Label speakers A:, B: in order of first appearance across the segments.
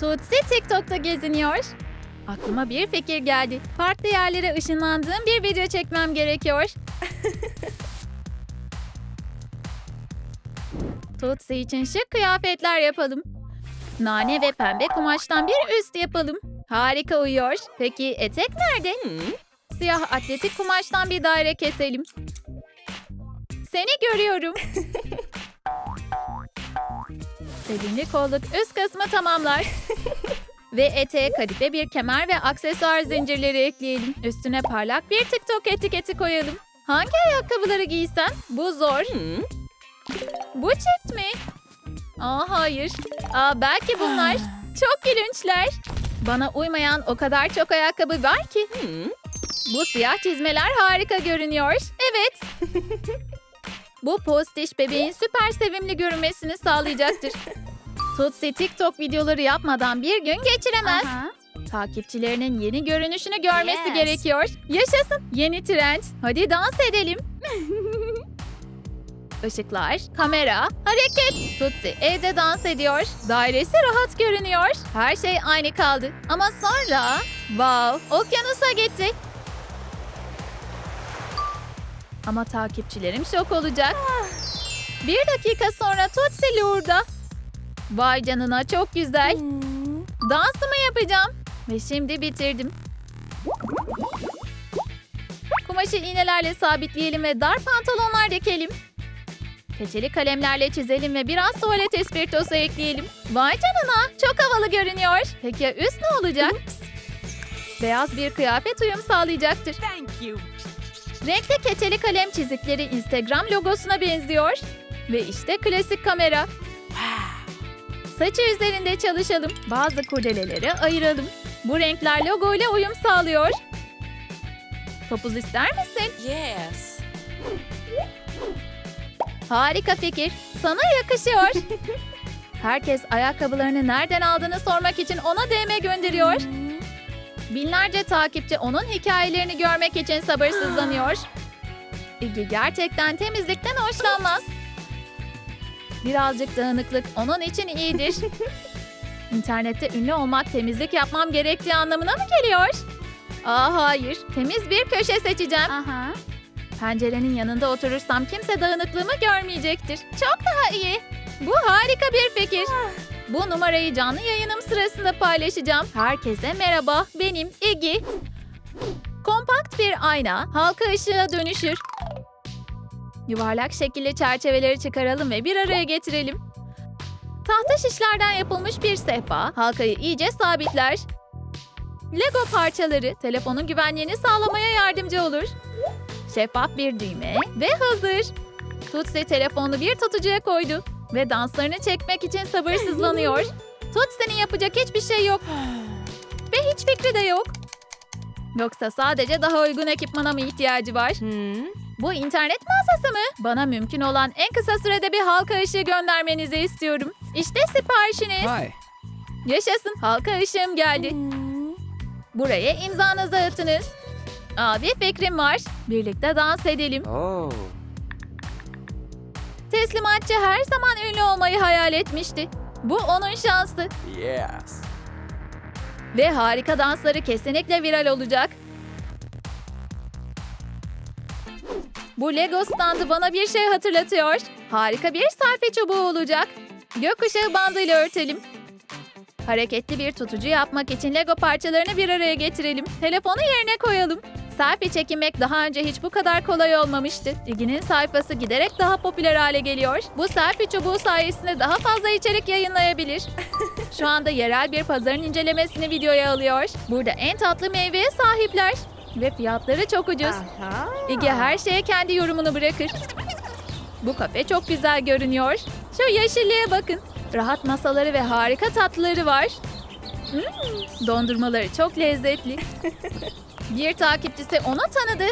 A: Tutsi TikTok'ta geziniyor. Aklıma bir fikir geldi. Farklı yerlere ışınlandığım bir video çekmem gerekiyor. Tutsi için şık kıyafetler yapalım. Nane ve pembe kumaştan bir üst yapalım. Harika uyuyor. Peki etek nerede? Siyah atletik kumaştan bir daire keselim. Seni görüyorum. Sevimli kolluk üst kısmı tamamlar. ve eteğe kadife bir kemer ve aksesuar zincirleri ekleyelim. Üstüne parlak bir TikTok etiketi koyalım. Hangi ayakkabıları giysen? Bu zor. Bu çift mi? Aa hayır. Aa belki bunlar. Çok gülünçler. Bana uymayan o kadar çok ayakkabı var ki. Bu siyah çizmeler harika görünüyor. Evet. Bu postiş bebeğin süper sevimli görünmesini sağlayacaktır. Tutsi TikTok videoları yapmadan bir gün geçiremez. Takipçilerinin yeni görünüşünü görmesi
B: Yes.
A: gerekiyor. Yaşasın. Yeni trend. Hadi dans edelim. Işıklar, kamera, hareket. Tutsi evde dans ediyor. Dairesi rahat görünüyor. Her şey aynı kaldı. Ama sonra... Wow, okyanusa gitti. Ama takipçilerim şok olacak. Bir dakika sonra Tutsi Lourdes'da. Vay canına çok güzel. Dansımı yapacağım. Ve şimdi bitirdim. Kumaşı iğnelerle sabitleyelim ve dar pantolonlar dikelim. Keçeli kalemlerle çizelim ve biraz tuvalet espirtosu ekleyelim. Vay canına çok havalı görünüyor. Peki üst ne olacak? Beyaz bir kıyafet uyum sağlayacaktır.
B: Thank you.
A: Renkli keçeli kalem çizikleri Instagram logosuna benziyor. Ve işte klasik kamera. Saçı üzerinde çalışalım. Bazı kurdeleleri ayıralım. Bu renkler logo ile uyum sağlıyor. Topuz ister misin?
B: Yes.
A: Harika fikir. Sana yakışıyor. Herkes ayakkabılarını nereden aldığını sormak için ona DM gönderiyor. Binlerce takipçi onun hikayelerini görmek için sabırsızlanıyor. İlgi gerçekten temizlikten hoşlanmaz. Birazcık dağınıklık onun için iyidir. İnternette ünlü olmak temizlik yapmam gerektiği anlamına mı geliyor? Aa hayır, temiz bir köşe seçeceğim.
B: Aha.
A: Pencerenin yanında oturursam kimse dağınıklığımı görmeyecektir. Çok daha iyi. Bu harika bir fikir. Bu numarayı canlı yayınım sırasında paylaşacağım. Herkese merhaba, benim Iggy. Kompakt bir ayna halka ışığa dönüşür. Yuvarlak şekilli çerçeveleri çıkaralım ve bir araya getirelim. Tahta şişlerden yapılmış bir sehpa halkayı iyice sabitler. Lego parçaları telefonun güvenliğini sağlamaya yardımcı olur. Şeffaf bir düğme ve hazır. Tutsi telefonu bir tutucuya koydu ve danslarını çekmek için sabırsızlanıyor. Tutsi'nin yapacak hiçbir şey yok ve hiç fikri de yok. Yoksa sadece daha uygun ekipmana mı ihtiyacı var? Bu internet mağazası mı? Bana mümkün olan en kısa sürede bir halka ışığı göndermenizi istiyorum. İşte siparişiniz.
C: Hi.
A: Yaşasın halka ışığım geldi. Buraya imzanızı atınız. Aa, bir fikrim var. Birlikte dans edelim.
C: Oh.
A: Teslimatçı her zaman ünlü olmayı hayal etmişti. Bu onun şansı.
C: Yes.
A: Ve harika dansları kesinlikle viral olacak. Bu Lego standı bana bir şey hatırlatıyor. Harika bir selfie çubuğu olacak. Gökkuşağı bandıyla örtelim. Hareketli bir tutucu yapmak için Lego parçalarını bir araya getirelim. Telefonu yerine koyalım. Selfie çekinmek daha önce hiç bu kadar kolay olmamıştı. İlginin sayfası giderek daha popüler hale geliyor. Bu selfie çubuğu sayesinde daha fazla içerik yayınlayabilir. Şu anda yerel bir pazarın incelemesini videoya alıyor. Burada en tatlı meyveye sahipler. Ve fiyatları çok ucuz.
B: Aha.
A: İgi her şeye kendi yorumunu bırakır. Bu kafe çok güzel görünüyor. Şu yeşilliğe bakın. Rahat masaları ve harika tatlıları var. Hmm, dondurmaları çok lezzetli. Bir takipçisi onu tanıdı.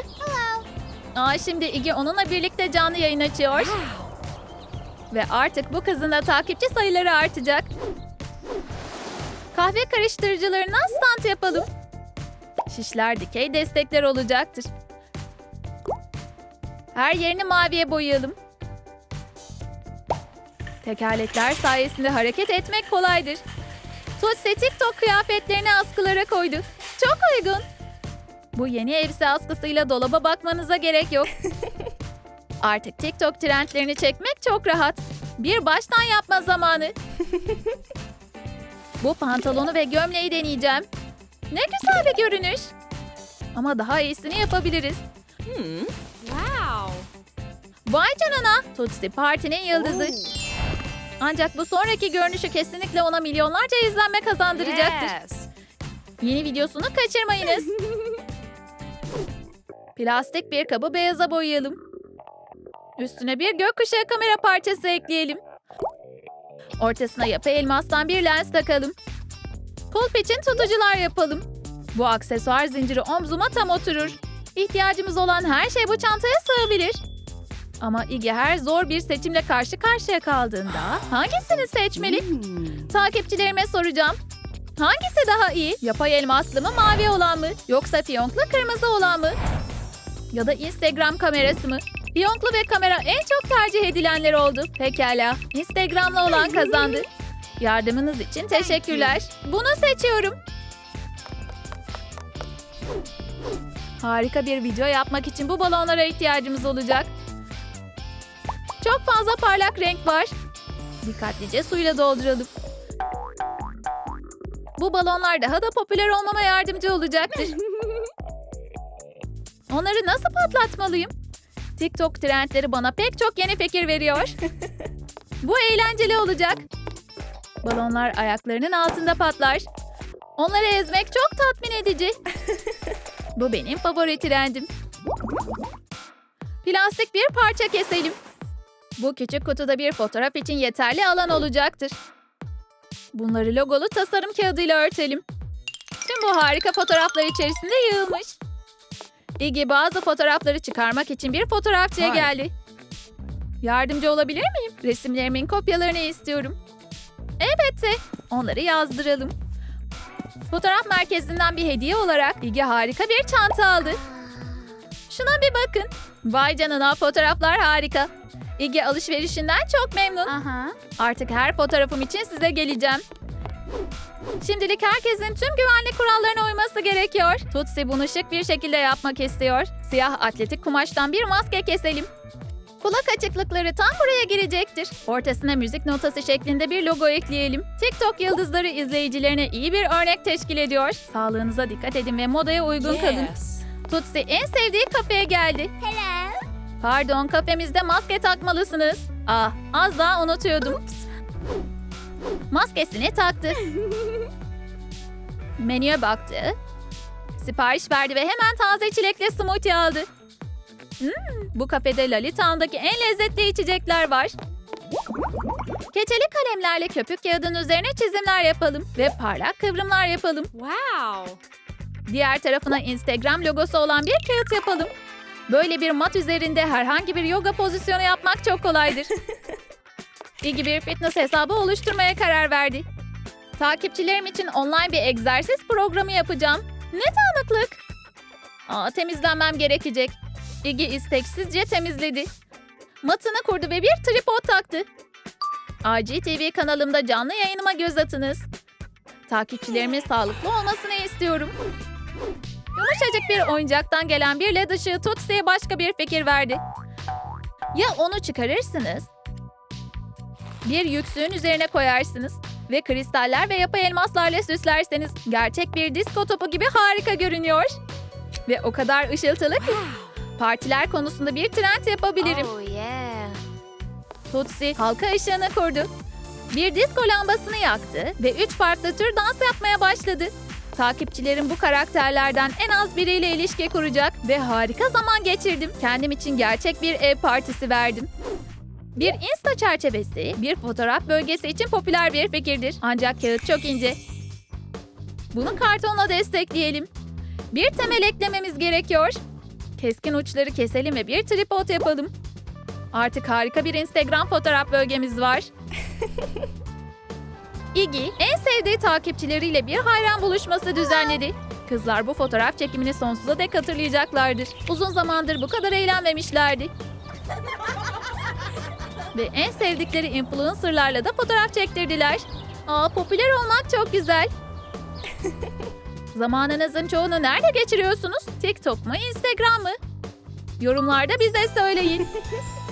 A: Aa, şimdi İgi onunla birlikte canlı yayın açıyor. Ve artık bu kızın da takipçi sayıları artacak. Kahve karıştırıcılarından stand yapalım. Şişler dikey destekler olacaktır. Her yerini maviye boyayalım. Tekerlekler sayesinde hareket etmek kolaydır. Tutsi TikTok kıyafetlerini askılara koydu. Çok uygun. Bu yeni elbise askısıyla dolaba bakmanıza gerek yok. Artık TikTok trendlerini çekmek çok rahat. Bir baştan yapma zamanı. Bu pantolonu ve gömleği deneyeceğim. Ne güzel bir görünüş. Ama daha iyisini yapabiliriz.
B: Wow.
A: Vay canına. Tutsi partinin yıldızı. Ancak bu sonraki görünüşü kesinlikle ona milyonlarca izlenme kazandıracaktır.
B: Yes.
A: Yeni videosunu kaçırmayınız. Plastik bir kabı beyaza boyayalım. Üstüne bir gökkuşağı kamera parçası ekleyelim. Ortasına yapı elmastan bir lens takalım. Kulp için tutucular yapalım. Bu aksesuar zinciri omzuma tam oturur. İhtiyacımız olan her şey bu çantaya sığabilir. Ama Iggy her zor bir seçimle karşı karşıya kaldığında hangisini seçmeli?
B: Hmm.
A: Takipçilerime soracağım. Hangisi daha iyi? Yapay elmaslı mı mavi olan mı? Yoksa fiyonklu kırmızı olan mı? Ya da Instagram kamerası mı? Fiyonklu ve kamera en çok tercih edilenler oldu. Pekala. Instagram'la olan kazandı. Yardımınız için teşekkürler. Bunu seçiyorum. Harika bir video yapmak için bu balonlara ihtiyacımız olacak. Çok fazla parlak renk var. Dikkatlice suyla dolduralım. Bu balonlar daha da popüler olmama yardımcı olacaktır. Onları nasıl patlatmalıyım? TikTok trendleri bana pek çok yeni fikir veriyor. Bu eğlenceli olacak. Balonlar ayaklarının altında patlar. Onları ezmek çok tatmin edici. Bu benim favori trendim. Plastik bir parça keselim. Bu küçük kutuda bir fotoğraf için yeterli alan olacaktır. Bunları logolu tasarım kağıdıyla örtelim. Tüm bu harika fotoğraflar içerisinde yığılmış. Iggy bazı fotoğrafları çıkarmak için bir fotoğrafçıya
B: Vay.
A: geldi. Yardımcı olabilir miyim? Resimlerimin kopyalarını istiyorum. Elbette. Onları yazdıralım. Fotoğraf merkezinden bir hediye olarak Iggy harika bir çanta aldı. Şuna bir bakın. Vay canına fotoğraflar harika. Iggy alışverişinden çok memnun.
B: Aha.
A: Artık her fotoğrafım için size geleceğim. Şimdilik herkesin tüm güvenlik kurallarına uyması gerekiyor. Tutsi bunu şık bir şekilde yapmak istiyor. Siyah atletik kumaştan bir maske keselim. Kulak açıklıkları tam buraya girecektir. Ortasına müzik notası şeklinde bir logo ekleyelim. TikTok yıldızları izleyicilerine iyi bir örnek teşkil ediyor. Sağlığınıza dikkat edin ve modaya uygun kalın.
B: Yes.
A: Tutsi en sevdiği kafeye geldi. Pardon kafemizde maske takmalısınız. Ah az daha unutuyordum. Maskesini taktı. Menüye baktı. Sipariş verdi ve hemen taze çilekli smoothie aldı. Hmm, bu kafede Lalita'ndaki en lezzetli içecekler var. Keçeli kalemlerle köpük kağıdın üzerine çizimler yapalım ve parlak kıvrımlar yapalım.
B: Wow.
A: Diğer tarafına Instagram logosu olan bir kağıt yapalım. Böyle bir mat üzerinde herhangi bir yoga pozisyonu yapmak çok kolaydır. İyi bir fitness hesabı oluşturmaya karar verdi. Takipçilerim için online bir egzersiz programı yapacağım. Ne dağınıklık. Aa, temizlenmem gerekecek. İgi isteksizce temizledi. Matını kurdu ve bir tripod taktı. AGTV kanalımda canlı yayınıma göz atınız. Takipçilerimin sağlıklı olmasını istiyorum. Yumuşacık bir oyuncaktan gelen bir led ışığı Tutsi'ye başka bir fikir verdi. Ya onu çıkarırsınız, bir yüksüğün üzerine koyarsınız ve kristaller ve yapay elmaslarla süslerseniz gerçek bir disko topu gibi harika görünüyor. Ve o kadar ışıltılı ki partiler konusunda bir trend yapabilirim.
B: Oh yeah.
A: Tutsi halka ışığını kurdu. Bir disko lambasını yaktı ve üç farklı tür dans yapmaya başladı. Takipçilerim bu karakterlerden en az biriyle ilişki kuracak ve harika zaman geçirdim. Kendim için gerçek bir ev partisi verdim. Bir Insta çerçevesi, bir fotoğraf bölgesi için popüler bir fikirdir. Ancak kağıt çok ince. Bunu kartonla destekleyelim. Bir temel eklememiz gerekiyor. Keskin uçları keselim ve bir tripod yapalım. Artık harika bir Instagram fotoğraf bölgemiz var. Iggy en sevdiği takipçileriyle bir hayran buluşması düzenledi. Kızlar bu fotoğraf çekimini sonsuza dek hatırlayacaklardır. Uzun zamandır bu kadar eğlenmemişlerdi. Ve en sevdikleri influencerlarla da fotoğraf çektirdiler. Aa, popüler olmak çok güzel. Zamanınızın çoğunu nerede geçiriyorsunuz? TikTok mu, Instagram mı? Yorumlarda bize söyleyin.